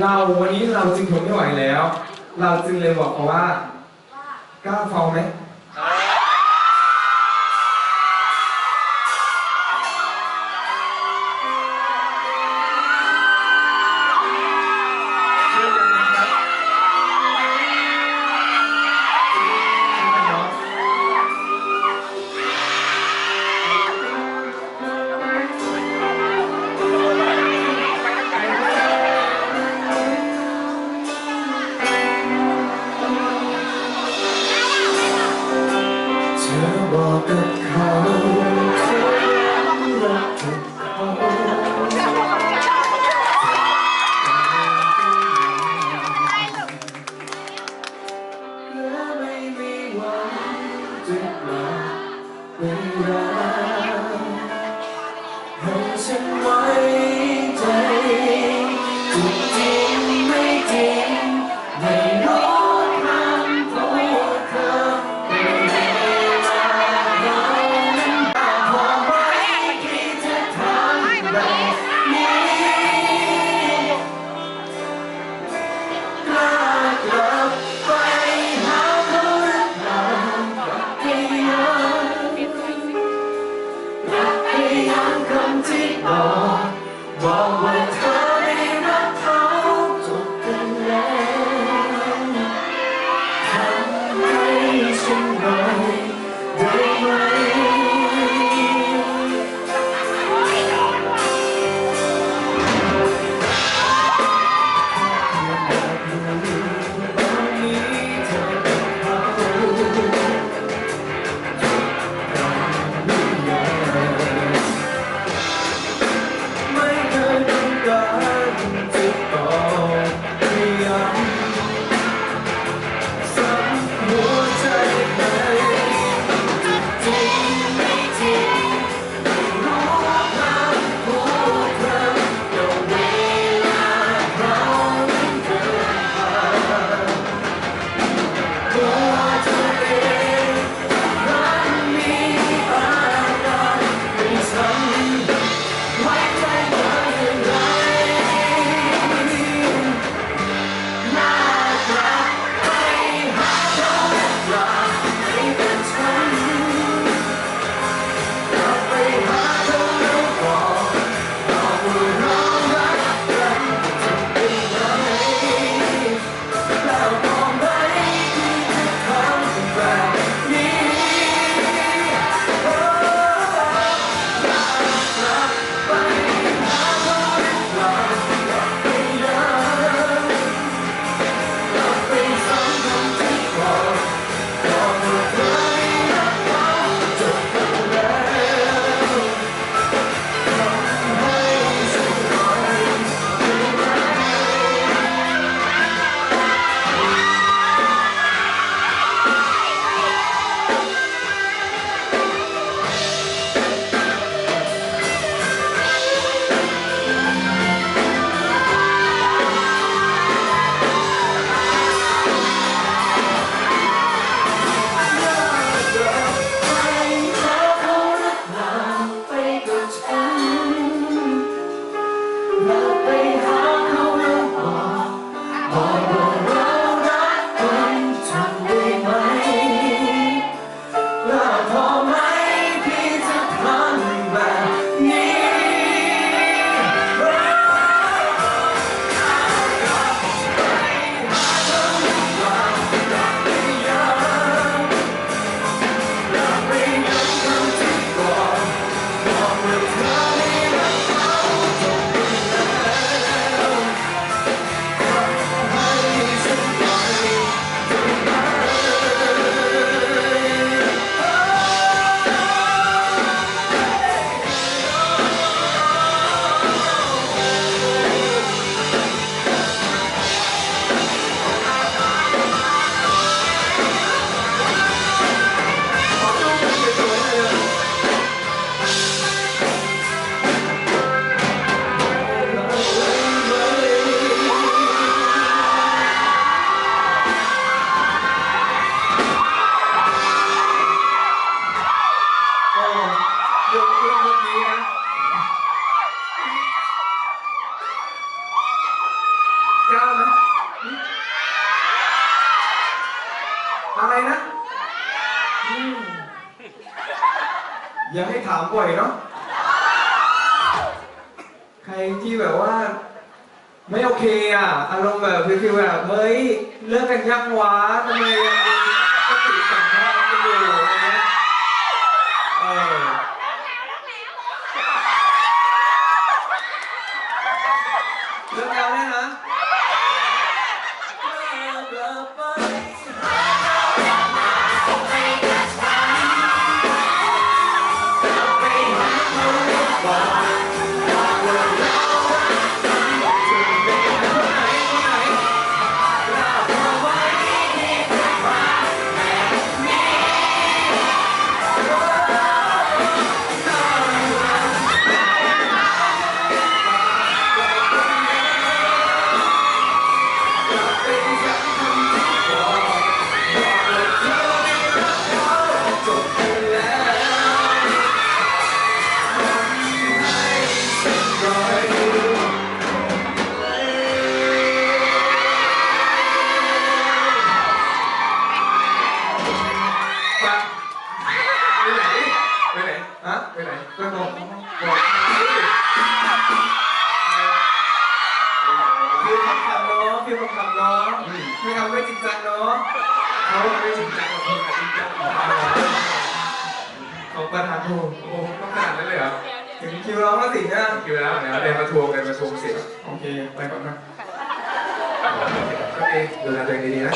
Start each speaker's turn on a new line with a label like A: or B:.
A: เราวันนี้เราจึงทนไม่ไหวแล้ว เราจึงเลยบอกเขาว่า กล้าฟ้องไหม
B: จึงกายเป็รักให้ฉันไว้ใจจริจริงไม่จริงไม่รู้ทาพูดเธอไม่ได้มาเรานั้นต่างความที่จะทำแบบนี้กล้า
A: ยกเรื่องนี้นะยาวไหอะไรนะอย่าให้ถามบ่อยเนาะ ใครที่แบบว่า ไม่โอเคอะ อารมณ์แบบคือแบบเฮ้ย เลิกกันยังวะทำไมอะ ฟิวคำคำเนาะฟิวคำคำเนาะไม่เอาไม่จริงจังเนาะเขาไม่จริงจัง
C: กับคนอะจริงจังของเ
A: ราประธานโทรโอ
C: ้โห
A: ถึงคิวร้องแล้วสินะ
C: คิวแล้วเนี่ยเดินมาทวงกันมาทวงเสร็จ
A: โอเค ไปก่อนนะ
C: โอเคดูแลตัวเองดีๆนะ